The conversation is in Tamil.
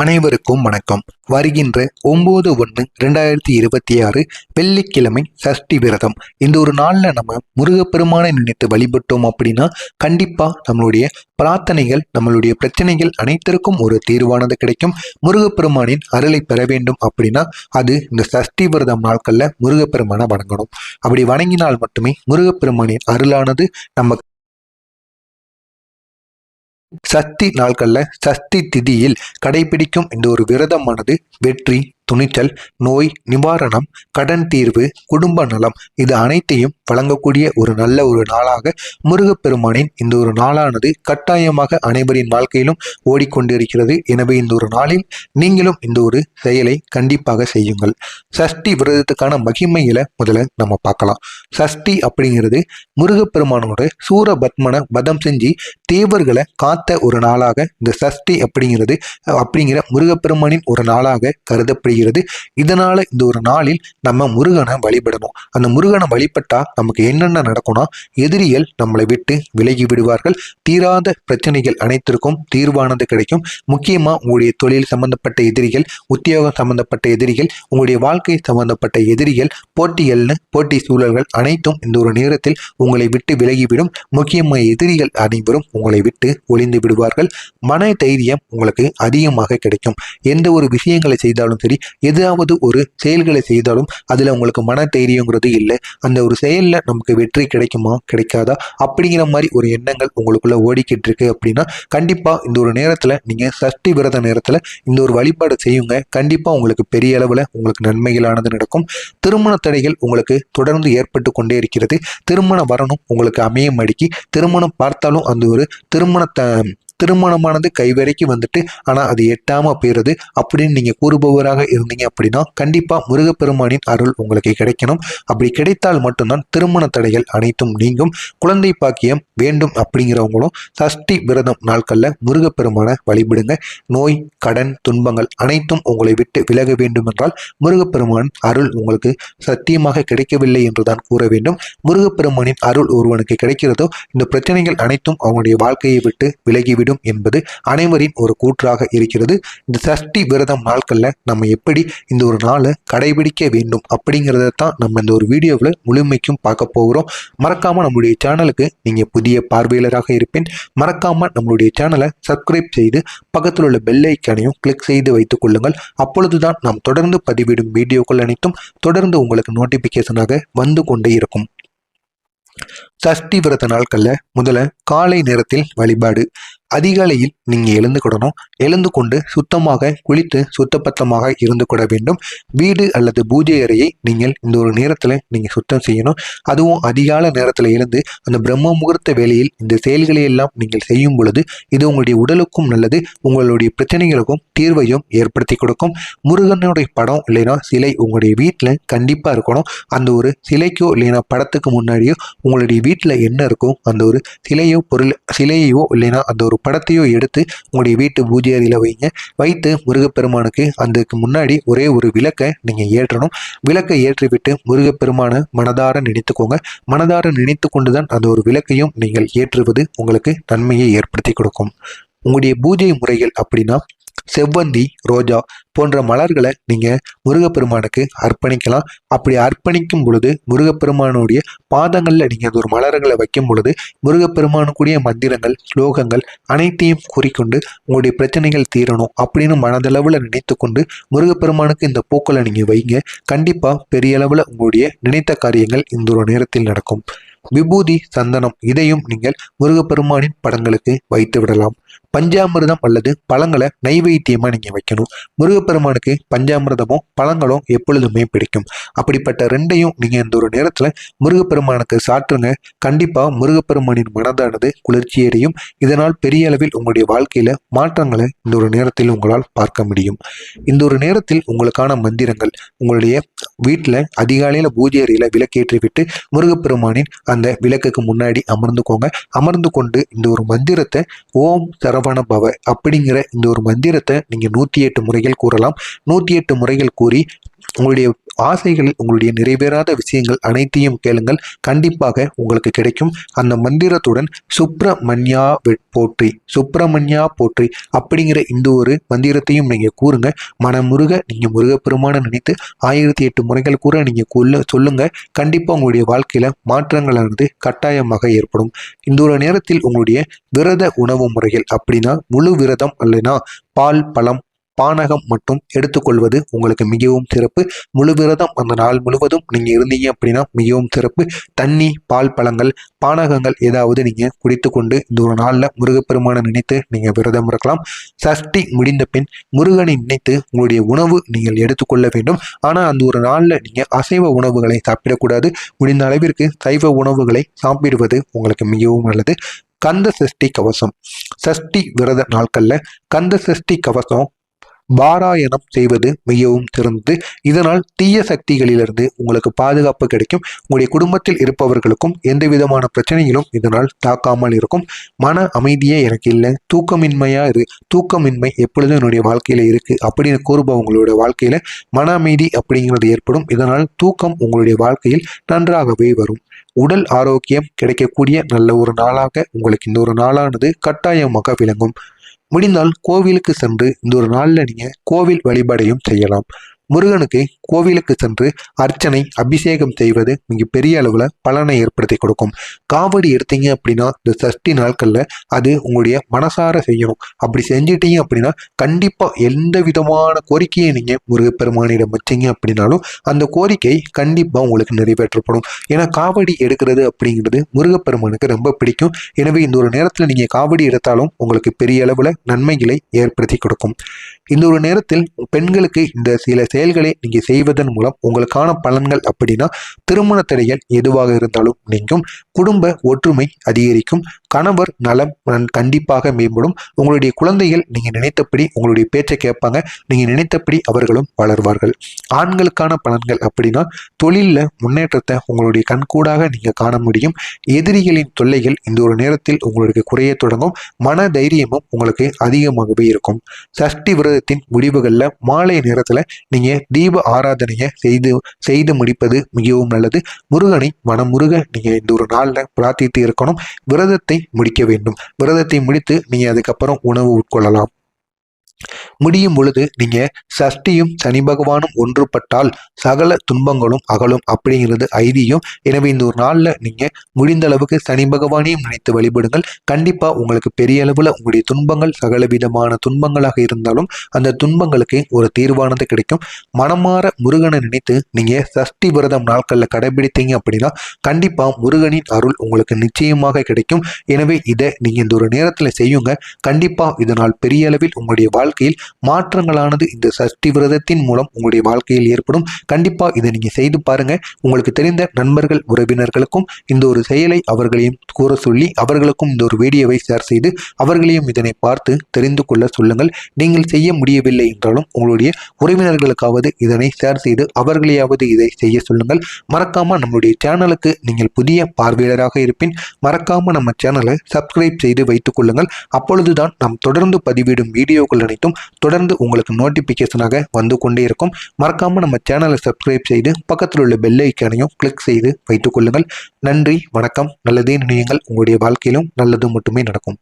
அனைவருக்கும் வணக்கம். வருகின்ற ஒன்பது ஒன்று ரெண்டாயிரத்தி இருபத்தி ஆறு வெள்ளிக்கிழமை சஷ்டி விரதம். இந்த ஒரு நாளில் நம்ம முருகப்பெருமானை நினைத்து வழிபட்டோம் அப்படின்னா கண்டிப்பாக நம்மளுடைய பிரார்த்தனைகள் நம்மளுடைய பிரச்சனைகள் அனைத்திற்கும் ஒரு தீர்வானது கிடைக்கும். முருகப்பெருமானின் அருளை பெற வேண்டும் அப்படின்னா அது இந்த சஷ்டி விரதம் நாட்களில் முருகப்பெருமானை வணங்கணும். அப்படி வணங்கினால் மட்டுமே முருகப்பெருமானின் அருளானது நம்ம சஷ்டி நாட்கள்ல சஷ்டி திதியில் கடைபிடிக்கும் இந்த ஒரு விரதமானது வெற்றி துணிச்சல் நோய் நிவாரணம் கடன் தீர்வு குடும்ப நலம் இது அனைத்தையும் வழங்கக்கூடிய ஒரு நல்ல ஒரு நாளாக முருகப்பெருமானின் இந்த ஒரு நாளானது கட்டாயமாக அனைவரின் வாழ்க்கையிலும் ஓடிக்கொண்டிருக்கிறது. எனவே இந்த ஒரு நாளில் நீங்களும் இந்த ஒரு செயலை கண்டிப்பாக செய்யுங்கள். சஷ்டி விரதத்துக்கான மகிமைகளை முதல்ல நம்ம பார்க்கலாம். சஷ்டி அப்படிங்கிறது முருகப்பெருமானோட சூரபத்மனை வதம் செஞ்சு தேவர்களை காத்த ஒரு நாளாக இந்த சஷ்டி அப்படிங்கிறது அப்படிங்கிற முருகப்பெருமானின் ஒரு நாளாக கருதப்படுகிறது. இதனால இந்த ஒரு நாளில் நம்ம முருகனை வழிபடணும். அந்த முருகனை வழிபட்டா நமக்கு என்னென்ன நடக்கும்னா எதிரிகள் நம்மளை விட்டு விலகி விடுவார்கள். தீராத பிரச்சனைகள் அனைத்திற்கும் தீர்வானது கிடைக்கும். முக்கியமா உங்களுடைய தொழில் சம்பந்தப்பட்ட எதிரிகள் உத்தியோகம் சம்பந்தப்பட்ட எதிரிகள் உங்களுடைய வாழ்க்கை சம்பந்தப்பட்ட எதிரிகள் போட்டிகள்னு போட்டி சூழல்கள் அனைத்தும் இந்த ஒரு நேரத்தில் உங்களை விட்டு விலகிவிடும். முக்கியமாக எதிரிகள் அனைவரும் உங்களை விட்டு ஒளிந்து விடுவார்கள். மன தைரியம் உங்களுக்கு அதிகமாக கிடைக்கும். எந்த ஒரு விஷயங்களை செய்தாலும் சரி எதாவது ஒரு செயல்களை செய்தாலும் அதில் உங்களுக்கு மன தைரியங்கிறது இல்லை. அந்த ஒரு செயலில் நமக்கு வெற்றி கிடைக்குமா கிடைக்காதா? அப்படிங்கிற மாதிரி ஒரு எண்ணங்கள் உங்களுக்குள்ள ஓடிக்கிட்டு இருக்கு அப்படின்னா கண்டிப்பாக இந்த ஒரு நேரத்தில் நீங்கள் சஷ்டி விரத நேரத்தில் இந்த ஒரு வழிபாடு செய்யுங்க. கண்டிப்பாக உங்களுக்கு பெரிய அளவில் உங்களுக்கு நன்மைகளானது நடக்கும். திருமண தடைகள் உங்களுக்கு தொடர்ந்து ஏற்பட்டு கொண்டே இருக்கிறது. திருமண வரணும் உங்களுக்கு அமையும் அடிக்கி திருமணம் பார்த்தாலும் அந்த ஒரு திருமணத்தை திருமணமானது கைவரைக்கும் வந்துட்டு ஆனால் அது எட்டாமல் போயிடுது அப்படின்னு நீங்கள் கூறுபவராக இருந்தீங்க அப்படின்னா கண்டிப்பாக முருகப்பெருமானின் அருள் உங்களுக்கு கிடைக்கணும். அப்படி கிடைத்தால் மட்டும்தான் திருமண தடைகள் அனைத்தும் நீங்கும். குழந்தை பாக்கியம் வேண்டும் அப்படிங்கிறவங்களும் சஷ்டி விரதம் நாட்களில் முருகப்பெருமானை வழிபடுங்க. நோய் கடன் துன்பங்கள் அனைத்தும் உங்களை விட்டு விலக வேண்டும் என்றால் முருகப்பெருமான் அருள் உங்களுக்கு சத்தியமாக கிடைக்கவில்லை என்றுதான் கூற வேண்டும். முருகப்பெருமானின் அருள் ஒருவனுக்கு கிடைக்கிறதோ இந்த பிரச்சனைகள் அனைத்தும் அவனுடைய வாழ்க்கையை விட்டு விலகிவிடும். என்பது அனைவரின் ஒரு கூற்றாக இருக்கிறது. இந்த சஷ்டி விரதம் நாட்களில் நம்ம எப்படி இந்த ஒரு நாளை கடைபிடிக்க வேண்டும் அப்படிங்கிறத தான் நம்ம இந்த ஒரு வீடியோவில் முழுமைக்கும் பார்க்க போகிறோம். மறக்காமல் நம்மளுடைய சேனலுக்கு நீங்கள் புதிய பார்வையாளராக இருப்பேன். மறக்காமல் நம்மளுடைய சேனலை சப்ஸ்கிரைப் செய்து பக்கத்தில் உள்ள பெல் ஐக்கானையும் கிளிக் செய்து வைத்துக் கொள்ளுங்கள். அப்பொழுதுதான் நாம் தொடர்ந்து பதிவிடும் வீடியோக்கள் அனைத்தும் தொடர்ந்து உங்களுக்கு நோட்டிபிகேஷனாக வந்து கொண்டே இருக்கும். சஷ்டி விரத நாட்களில் முதல்ல காலை நேரத்தில் வழிபாடு. அதிகாலையில் நீங்கள் எழுந்து கொடணும். எழுந்து கொண்டு சுத்தமாக குளித்து சுத்தபத்தமாக இருந்து கொட வேண்டும். வீடு அல்லது பூஜை அறையை நீங்கள் இந்த ஒரு நேரத்தில் நீங்கள் சுத்தம் செய்யணும். அதுவும் அதிகால நேரத்தில் எழுந்து அந்த பிரம்ம முகூர்த்த வேலையில் இந்த செயல்களை எல்லாம் நீங்கள் செய்யும் பொழுது இது உங்களுடைய உடலுக்கும் நல்லது. உங்களுடைய பிரச்சனைகளுக்கும் தீர்வையும் ஏற்படுத்தி கொடுக்கும். முருகனுடைய படம் இல்லைன்னா சிலை உங்களுடைய வீட்டில் கண்டிப்பாக இருக்கணும். அந்த ஒரு சிலைக்கோ இல்லைன்னா படத்துக்கு முன்னாடியோ உங்களுடைய வீட்டில் என்ன இருக்கும் அந்த ஒரு சிலையோ பொருள் சிலையோ இல்லைன்னா அந்த ஒரு படத்தையோ எடுத்து உங்களுடைய வீட்டு பூஜை அறையில் வைங்க. வைத்து முருகப்பெருமானுக்கு அதுக்கு முன்னாடி ஒரே ஒரு விளக்கை நீங்கள் ஏற்றணும். விளக்கை ஏற்றிவிட்டு முருகப்பெருமானை மனதார நினைத்துக்கோங்க. மனதார நினைத்து கொண்டு தான் அந்த ஒரு விளக்கையும் நீங்கள் ஏற்றுவது உங்களுக்கு நன்மையை ஏற்படுத்தி கொடுக்கும். உங்களுடைய பூஜை முறைகள் அப்படின்னா செவ்வந்தி ரோஜா போன்ற மலர்களை நீங்கள் முருகப்பெருமானுக்கு அர்ப்பணிக்கலாம். அப்படி அர்ப்பணிக்கும் பொழுது முருகப்பெருமானுடைய பாதங்களில் நீங்கள் அந்த ஒரு மலர்களை வைக்கும் பொழுது முருகப்பெருமானுக்குரிய மந்திரங்கள் ஸ்லோகங்கள் அனைத்தையும் கூறிக்கொண்டு உங்களுடைய பிரச்சனைகள் தீரணும் அப்படின்னு மனதளவில் நினைத்து கொண்டு முருகப்பெருமானுக்கு இந்த பூக்களை நீங்கள் வைங்க. கண்டிப்பாக பெரிய அளவில் உங்களுடைய நினைத்த காரியங்கள் இந்த ஒரு நேரத்தில் நடக்கும். விபூதி சந்தனம் இதையும் நீங்கள் முருகப்பெருமானின் படங்களுக்கு வைத்து விடலாம். பஞ்சாமிர்தம் அல்லது பழங்களை நைவேத்தியமாக நீங்கள் வைக்கணும். முருகப்பெருமானுக்கு பஞ்சாமிர்தமும் பழங்களும் எப்பொழுதுமே பிடிக்கும். அப்படிப்பட்ட ரெண்டையும் நீங்கள் இந்த ஒரு நேரத்தில் முருகப்பெருமானுக்கு சாற்றுங்க. கண்டிப்பாக முருகப்பெருமானின் மனதானது குளிர்ச்சியடையும். இதனால் பெரிய அளவில் உங்களுடைய வாழ்க்கையில் மாற்றங்களை இந்த ஒரு நேரத்தில் உங்களால் பார்க்க முடியும். இந்த ஒரு நேரத்தில் உங்களுக்கான மந்திரங்கள் உங்களுடைய வீட்டில் அதிகாலையில் பூஜை அறையில் விளக்கேற்றி விட்டு முருகப்பெருமானின் அந்த விளக்குக்கு முன்னாடி அமர்ந்துக்கோங்க. அமர்ந்து கொண்டு இந்த ஒரு மந்திரத்தை ஓம் சரவண பவ அப்படிங்கிற இந்த ஒரு மந்திரத்தை நீங்கள் நூற்றி எட்டு முறைகள் கூறலாம். நூற்றி எட்டு முறைகள் கூறி உங்களுடைய ஆசைகளில் உங்களுடைய நிறைவேறாத விஷயங்கள் அனைத்தையும் கேளுங்கள். கண்டிப்பாக உங்களுக்கு கிடைக்கும். அந்த மந்திரத்துடன் சுப்பிரமணியா வெட் போற்றி சுப்பிரமணியா போற்றி அப்படிங்கிற இந்த ஒரு மந்திரத்தையும் நீங்க கூறுங்க. மனமுருக நீங்க முருகப்பெருமான நினைத்து ஆயிரத்தி எட்டு முறைகள் கூட நீங்க கொள்ள சொல்லுங்க. கண்டிப்பா உங்களுடைய வாழ்க்கையில மாற்றங்களானது கட்டாயமாக ஏற்படும். இந்த ஒரு நேரத்தில் உங்களுடைய விரத உணவு முறைகள் அப்படின்னா முழு விரதம் அல்லனா பால் பழம் பானகம் மட்டும் எடுத்துக்கொள்வது உங்களுக்கு மிகவும் சிறப்பு. முழு விரதம் அந்த நாள் முழுவதும் நீங்கள் இருந்தீங்க அப்படின்னா மிகவும் சிறப்பு. தண்ணி பால் பழங்கள் பானகங்கள் ஏதாவது நீங்கள் குடித்து கொண்டு இந்த ஒரு நாளில் முருகப்பெருமானை நினைத்து நீங்கள் விரதம் இருக்கலாம். சஷ்டி முடிந்த பின் முருகனை நினைத்து உங்களுடைய உணவு நீங்கள் எடுத்துக்கொள்ள வேண்டும். ஆனால் அந்த ஒரு நாளில் நீங்கள் அசைவ உணவுகளை சாப்பிடக்கூடாது. முடிந்த அளவிற்கு சைவ உணவுகளை சாப்பிடுவது உங்களுக்கு மிகவும் நல்லது. கந்த சஷ்டி கவசம். சஷ்டி விரத நாட்களில் கந்த சஷ்டி கவசம் பாராயணம் செய்வது மிகவும் சிறந்தது. இதனால் தீய சக்திகளிலிருந்து உங்களுக்கு பாதுகாப்பு கிடைக்கும். உங்களுடைய குடும்பத்தில் இருப்பவர்களுக்கும் எந்த விதமான பிரச்சனைகளும் இதனால் தாக்காமல் இருக்கும். மன அமைதியே எனக்கு இல்லை. தூக்கமின்மையா இரு. தூக்கமின்மை எப்பொழுதும் என்னுடைய வாழ்க்கையில இருக்கு அப்படின்னு கூறுபவங்களோட வாழ்க்கையில மன அமைதி அப்படிங்கிறது ஏற்படும். இதனால் தூக்கம் உங்களுடைய வாழ்க்கையில் நன்றாகவே வரும். உடல் ஆரோக்கியம் கிடைக்கக்கூடிய நல்ல ஒரு நாளாக உங்களுக்கு இந்த ஒரு நாளானது கட்டாயமாக விளங்கும். முடிந்தால் கோவிலுக்கு சென்று இந்த ஒரு நாளில் நீங்கள் கோவில் வழிபாடையும் செய்யலாம். முருகனுக்கு கோவிலுக்கு சென்று அர்ச்சனை அபிஷேகம் செய்வது மிக பெரிய அளவில் பலனை ஏற்படுத்தி கொடுக்கும். காவடி எடுத்தீங்க அப்படின்னா இந்த சஷ்டி நாட்களில் அது உங்களுடைய மனசார செய்யணும். அப்படி செஞ்சிட்டீங்க அப்படின்னா கண்டிப்பாக எந்த விதமான கோரிக்கையை நீங்கள் முருகப்பெருமானிடம் வச்சீங்க அப்படின்னாலும் அந்த கோரிக்கை கண்டிப்பாக உங்களுக்கு நிறைவேற்றப்படும். ஏன்னா காவடி எடுக்கிறது அப்படிங்கிறது முருகப்பெருமானுக்கு ரொம்ப பிடிக்கும். எனவே இந்த ஒரு நேரத்தில் நீங்கள் காவடி எடுத்தாலும் உங்களுக்கு பெரிய அளவில் நன்மைகளை ஏற்படுத்தி கொடுக்கும். இந்த ஒரு நேரத்தில் பெண்களுக்கு இந்த சில செயல்களை நீங்க செய்வதன் மூலம் உங்களுக்கான பலன்கள் அப்படின்னா திருமண தடைகள் எதுவாக இருந்தாலும் நீங்கும். குடும்ப ஒற்றுமை அதிகரிக்கும். கணவர் நலம் கண்டிப்பாக மேம்படும். உங்களுடைய குழந்தைகள் நீங்க நினைத்தபடி உங்களுடைய பேச்சை கேட்பாங்க. நீங்க நினைத்தபடி அவர்களும் வளர்வார்கள். ஆண்களுக்கான பலன்கள் அப்படின்னா தொழிலில் முன்னேற்றத்தை உங்களுடைய கண்கூடாக நீங்க காண முடியும். எதிரிகளின் தொல்லைகள் இந்த ஒரு நேரத்தில் உங்களுக்கு குறைய தொடங்கும். மன தைரியமும் உங்களுக்கு அதிகமாகவே இருக்கும். சஷ்டி விரதத்தின் முடிவுகளில் மாலை நேரத்தில் நீங்க தீப ஆராதனையை செய்து செய்து முடிப்பது மிகவும் நல்லது. முருகனை மனமுருக நீங்க இந்த ஒரு நாளில் பிரார்த்தித்து இருக்கணும். விரதத்தை முடிக்க வேண்டும். விரதத்தை முடித்து நீங்க அதுக்கப்புறம் உணவு உட்கொள்ளலாம். முடியும் பொழுது நீங்க சஷ்டியும் சனி பகவானும் ஒன்றுபட்டால் சகல துன்பங்களும் அகலும் அப்படிங்கிறது ஐதீகம். எனவே இந்த ஒரு நாள்ல நீங்க முடிந்த அளவுக்கு சனி பகவானையும் நினைத்து வழிபடுங்கள். கண்டிப்பா உங்களுக்கு பெரிய அளவுல உங்களுடைய துன்பங்கள் சகல விதமான துன்பங்களாக இருந்தாலும் அந்த துன்பங்களுக்கு ஒரு தீர்வானது கிடைக்கும். மனமாற முருகனை நினைத்து நீங்க சஷ்டி விரதம் நாட்கள்ல கடைபிடித்தீங்க அப்படின்னா கண்டிப்பா முருகனின் அருள் உங்களுக்கு நிச்சயமாக கிடைக்கும். எனவே இதை நீங்க இந்த ஒரு நேரத்துல செய்யுங்க. கண்டிப்பா இதனால் பெரிய அளவில் உங்களுடைய வாழ்க்கையில் மாற்றங்களானது இந்த சஷ்டி விரதத்தின் மூலம் உங்களுடைய வாழ்க்கையில் ஏற்படும். கண்டிப்பாக இதை நீங்கள் செய்து பாருங்கள் உங்களுக்கு தெரிந்த நண்பர்கள் உறவினர்களுக்கும் இந்த ஒரு செயலை அவர்களையும் கூற சொல்லி அவர்களுக்கும் இந்த ஒரு வீடியோவை ஷேர் செய்து அவர்களையும் இதனை பார்த்து தெரிந்து கொள்ள சொல்லுங்கள். நீங்கள் செய்ய முடியவில்லை என்றாலும் உங்களுடைய உறவினர்களுக்காவது இதனை ஷேர் செய்து அவர்களையாவது இதை செய்ய சொல்லுங்கள். மறக்காம நம்மளுடைய சேனலுக்கு நீங்கள் புதிய பார்வையாளராக இருப்பின் மறக்காம நம்ம சேனலை சப்ஸ்கிரைப் செய்து வைத்துக் கொள்ளுங்கள். அப்பொழுதுதான் நாம் தொடர்ந்து பதிவிடும் வீடியோக்கள் அனைத்தும் தொடர்ந்து உங்களுக்கு நோட்டிபிகேஷனாக வந்து கொண்டே இருக்கும். மறக்காமல் நம்ம சேனலை சப்ஸ்கிரைப் செய்து பக்கத்தில் உள்ள பெல் ஐக்கானையும் கிளிக் செய்து வைத்துக் கொள்ளுங்கள். நன்றி வணக்கம் நல்லதே நினையுங்கள். உங்களுடைய வாழ்க்கையிலும் நல்லது மட்டுமே நடக்கும்.